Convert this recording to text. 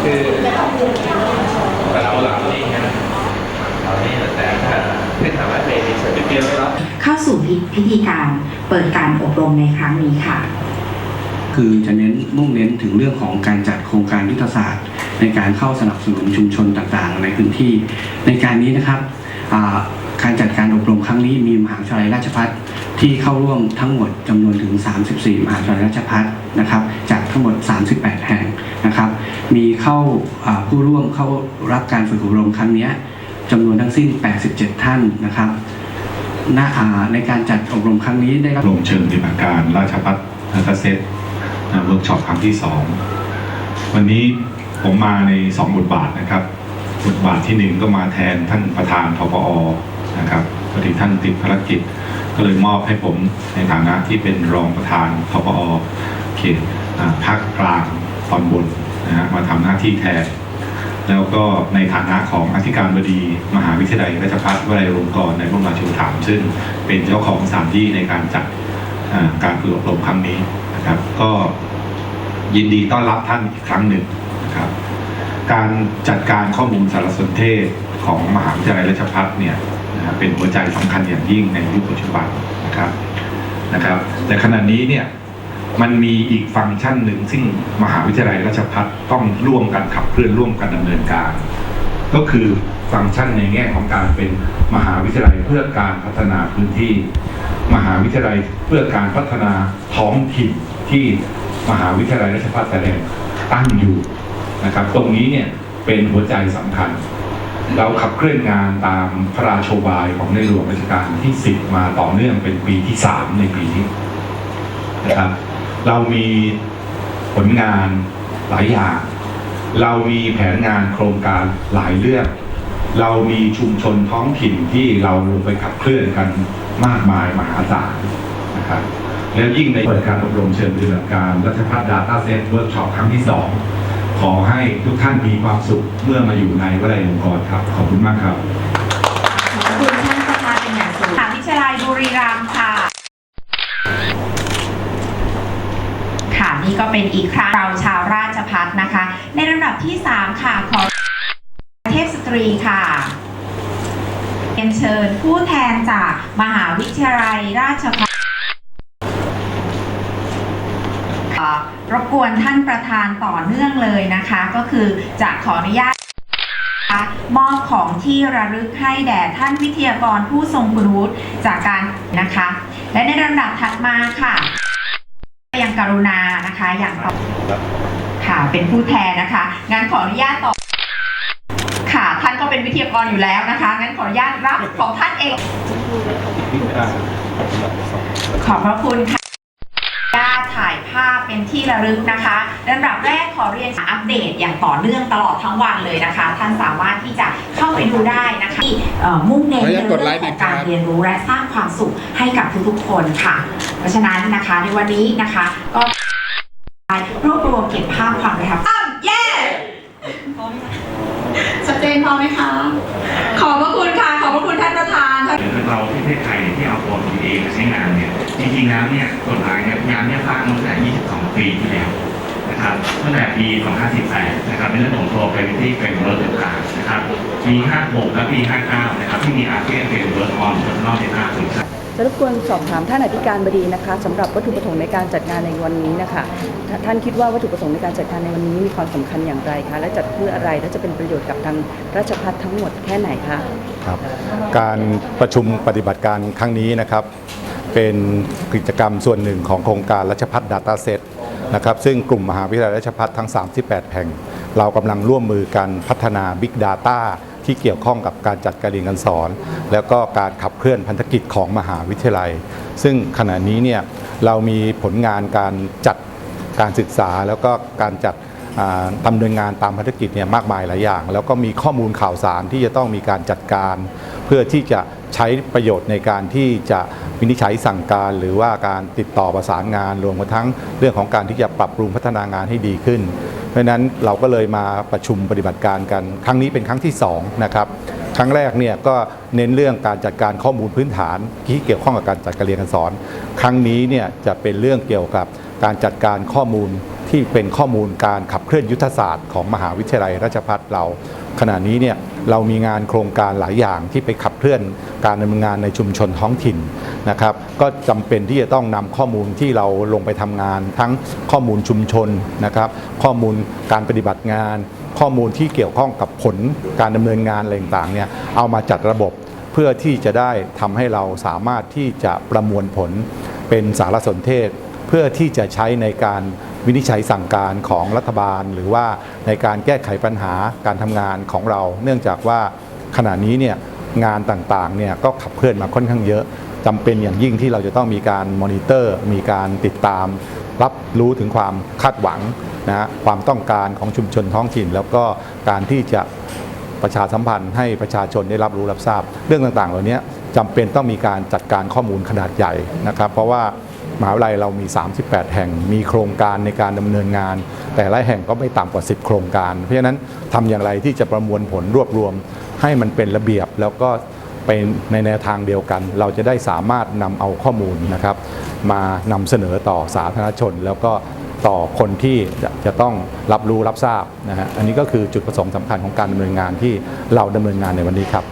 เคือแต่เราหลังนี่นะเรานี่แต่ถ้าไม่สามารถเป็นเสร็จเดียวแล้วเข้าสู่พิธีการเปิดการอบรมในครั้งนี้ค่ะ คือจะเน้นมุ่งเน้นถึงเรื่องของการจัดโครงการยุทธศาสตร์ ในการเข้าสนับสนุนชุมชนต่างๆ ในพื้นที่ ในการนี้นะครับ การจัดการอบรมครั้งนี้มีมหาวิทยาลัยราชภัฏที่เข้าร่วมทั้งหมดจำนวนถึง 34 มหาวิทยาลัยราชภัฏนะครับ จากทั้งหมด 38 แห่งนะครับ มีเข้าผู้ร่วมเข้ารับการฝึกอบรมครั้งนี้จำนวนทั้งสิ้น 87 ท่านนะครับณอ่าในการจัดอบรมครั้งนี้ได้รับลงเชิงปฏิบัติการราชพัฒนักเซตเวิร์กช็อปครั้งที่สองวันนี้ผมมาในสองบทบาทนะครับ บทบาทที่หนึ่งก็มาแทนท่านประธานทปอ นะครับพอดีท่านติดภารกิจ ก็เลยมอบให้ผมในฐานะที่เป็นรองประธานทปอเขตภาคกลางตอนบนนะฮะมาทำหน้าที่แทนแล้วก็ในฐานะของอธิการบดีมหาวิทยาลัยราชภัฏวลัยลงกรณ์ในพระรมาชูปถัมซึ่งเป็นเจ้าของสถานที่ในการจัดการฝึกอบรมครั้งนี้นะครับ ก็ยินดีต้อนรับท่านอีกครั้งหนึ่งนะครับ การจัดการข้อมูลสารสนเทศของมหาวิทยาลัยราชภัฏเนี่ย นะครับเป็นหัวใจสำคัญอย่างยิ่งในยุคปัจจุบันนะครับนะครับแต่ขณะนี้เนี่ยมันมีอีกฟังก์ชันหนึ่งซึ่งมหาวิทยาลัยราชภัฏต้องร่วมกันขับเคลื่อนร่วมกันดำเนินการ ก็คือฟังก์ชันในแง่ของการเป็นมหาวิทยาลัยเพื่อการพัฒนาพื้นที่ มหาวิทยาลัยเพื่อการพัฒนาท้องถิ่นที่มหาวิทยาลัยราชภัฏแต่แดงตั้งอยู่นะครับ ตรงนี้เนี่ยเป็นหัวใจสำคัญ เราขับเคลื่อนงานตามพระราชบายของในหลวงรัชกาลที่ 10 มาต่อเนื่องเป็นปีที่ 3 ในปีนี้นะครับ เรามีผลงานหลายอย่าง เรามีแผนงานโครงการหลายเรื่องเรามีชุมชนท้องถิ่นที่เราลงไปขับเคลื่อนกันมากมายมหาศาลนะครับแล้วยิ่งในเปิดการอบรมเชิงปฏิบัติการรัชพัฒน์ดาต้าเซตเวิร์กช็อปครั้งที่สอง ขอให้ทุกท่านมีความสุขเมื่อมาอยู่ในวลัยองค์กรครับ ขอบคุณมากครับขอบคุณท่านประธานเป็นอย่างสูงมหาวิทยาลัยบุรีรัมย์ค่ะ ค่ะนี่ก็เป็นอีกครั้งเราชาวราชพัฒนะคะ ในลำดับที่ 3 ค่ะ ขอเทพสตรีค่ะเรียนเชิญผู้แทนจากมหาวิทยาลัยราชภัฏเอ่อ รบกวนท่านประธานต่อเนื่องเลยนะคะ ก็คือจะขออนุญาตมอบของที่ระลึกให้แด่ท่านวิทยากรผู้ทรงคุณวุฒิจากการนะคะ และในลำดับถัดมาค่ะยังกรุณานะคะอย่างต่อค่ะเป็นผู้แทนนะคะงั้นขออนุญาตต่อค่ะท่านก็เป็นวิทยากรอยู่แล้วนะคะงั้นขออนุญาตรับของท่านเองขอบพระคุณค่ะาตถ่ายภาพเป็นที่ระลึกนะคะลำดับแรกขอเรียนอัปเดตอย่างต่อเนื่องตลอดทั้งวันเลยนะคะ ท่านสามารถที่จะเข้าไปดูได้นะคะที่มุ่งเน้นในเรื่องของการเรียนรู้และสร้างความสุขให้กับทุกๆคนค่ะ เพราะฉะนั้นนะคะในวันนี้นะคะก็รวบรวมเก็บภาพความประทับใจเย้ชัดเจนพอไหมคะ ขอบพระคุณค่ะ เราที่ประเทศไทยเนี่ยที่เอาตัว PPA มาใช้งานเนี่ยจริงๆแล้วเนี่ยกฎหมายเนี่ยยามเนี่ยฟางมาตั้งแต่ 22 ปีที่แล้วนะครับตั้งแต่ปี 2518นะครับเป็นเรื่องของตัว Privacy Framework ต่างๆนะครับปี 56 และปี 59 นะครับที่มี ASEAN Framework on Personal Data Protection จะรบกวนสอบถามท่านอธิการบดีนะคะสำหรับวัตถุประสงค์ในการจัดงานในวันนี้นะคะท่าท่านคิดว่าวัตถุประสงค์ในการจัดงานในวันนี้มีความสำคัญอย่างไรคะและจัดเพื่ออะไรและจะเป็นประโยชน์กับทางราชพัฒทั้งหมดแค่ไหนคะครับการประชุมปฏิบัติการครั้งนี้นะครับ เป็นกิจกรรมส่วนหนึ่งของโครงการรัชพัฒน์ Data Set นะครับซึ่งกลุ่มมหาวิทยาลัยราชพัฒทั้ง 38 แห่ง เรากำลังร่วมมือกันพัฒนา Big Data ที่เกี่ยวข้องกับการจัดการเรียนการสอน แล้วก็การขับเคลื่อนพันธกิจของมหาวิทยาลัย ซึ่งขณะนี้เนี่ยเรามีผลงานการจัดการศึกษาแล้วก็การจัดอ่าดำเนินงานตามภารกิจเนี่ยมากมายหลายอย่าง แล้วก็มีข้อมูลข่าวสารที่จะต้องมีการจัดการ เพื่อที่จะใช้ประโยชน์ในการที่จะวินิจฉัยสั่งการ หรือว่าการติดต่อประสานงานรวมทั้งเรื่องของการที่จะปรับปรุงพัฒนางานให้ดีขึ้น ราะนั้นเราก็เลยมาประชุมปฏิบัติการกัน ครั้งนี้เป็นครั้งที่สองนะครับครั้งแรกเนี่ยก็เน้นเรื่องการจัดการข้อมูลพื้นฐานที่เกี่ยวข้องกับการจัดการเรียนการสอน ครั้งนี้เนี่ยจะเป็นเรื่องเกี่ยวกับการจัดการข้อมูล ที่เป็นข้อมูลการขับเคลื่อนยุทธศาสตร์ของมหาวิทยาลัยราชภัฏเรา ขณะนี้เนี่ยเรามีงานโครงการหลายอย่างที่ไปขับเคลื่อนการดำเนินงานในชุมชนท้องถิ่นนะครับ ก็จำเป็นที่จะต้องนำข้อมูลที่เราลงไปทำงาน ทั้งข้อมูลชุมชนนะครับ ข้อมูลการปฏิบัติงาน ข้อมูลที่เกี่ยวข้องกับผลการดำเนินงานอะไรต่างๆเนี่ยเอามาจัดระบบเพื่อที่จะได้ทำให้เราสามารถที่จะประมวลผลเป็นสารสนเทศ เพื่อที่จะใช้ในการ วินิจฉัยสั่งการของรัฐบาล หรือว่าในการแก้ไขปัญหาการทำงานของเรา เนื่องจากว่าขณะนี้เนี่ยงานต่างๆเนี่ยก็ขับเคลื่อนมาค่อนข้างเยอะจำเป็นอย่างยิ่งที่เราจะต้องมีการมอนิเตอร์ มีการติดตาม รับรู้ถึงความคาดหวังนะฮะความต้องการของชุมชนท้องถิ่น แล้วก็การที่จะประชาสัมพันธ์ให้ประชาชนได้รับรู้รับทราบ เรื่องต่างๆ เหล่านี้จำเป็นต้องมีการจัดการข้อมูลขนาดใหญ่นะครับ เพราะว่า มหาวิทยาลัยเรามี 38 แห่ง มีโครงการในการดำเนินงาน แต่ละแห่งก็ไม่ต่ำกว่า 10 โครงการ เพราะฉะนั้นทำอย่างไรที่จะประมวลผลรวบรวม ให้มันเป็นระเบียบแล้วก็เป็นในแนวทางเดียวกัน เราจะได้สามารถนำเอาข้อมูลนะครับ มานำเสนอต่อสาธารณชน แล้วก็ต่อคนที่จะจะต้องรับรู้รับทราบนะฮะอันนี้ก็คือจุดประสงค์สำคัญของการดำเนินงานที่เราดำเนินงานในวันนี้ครับ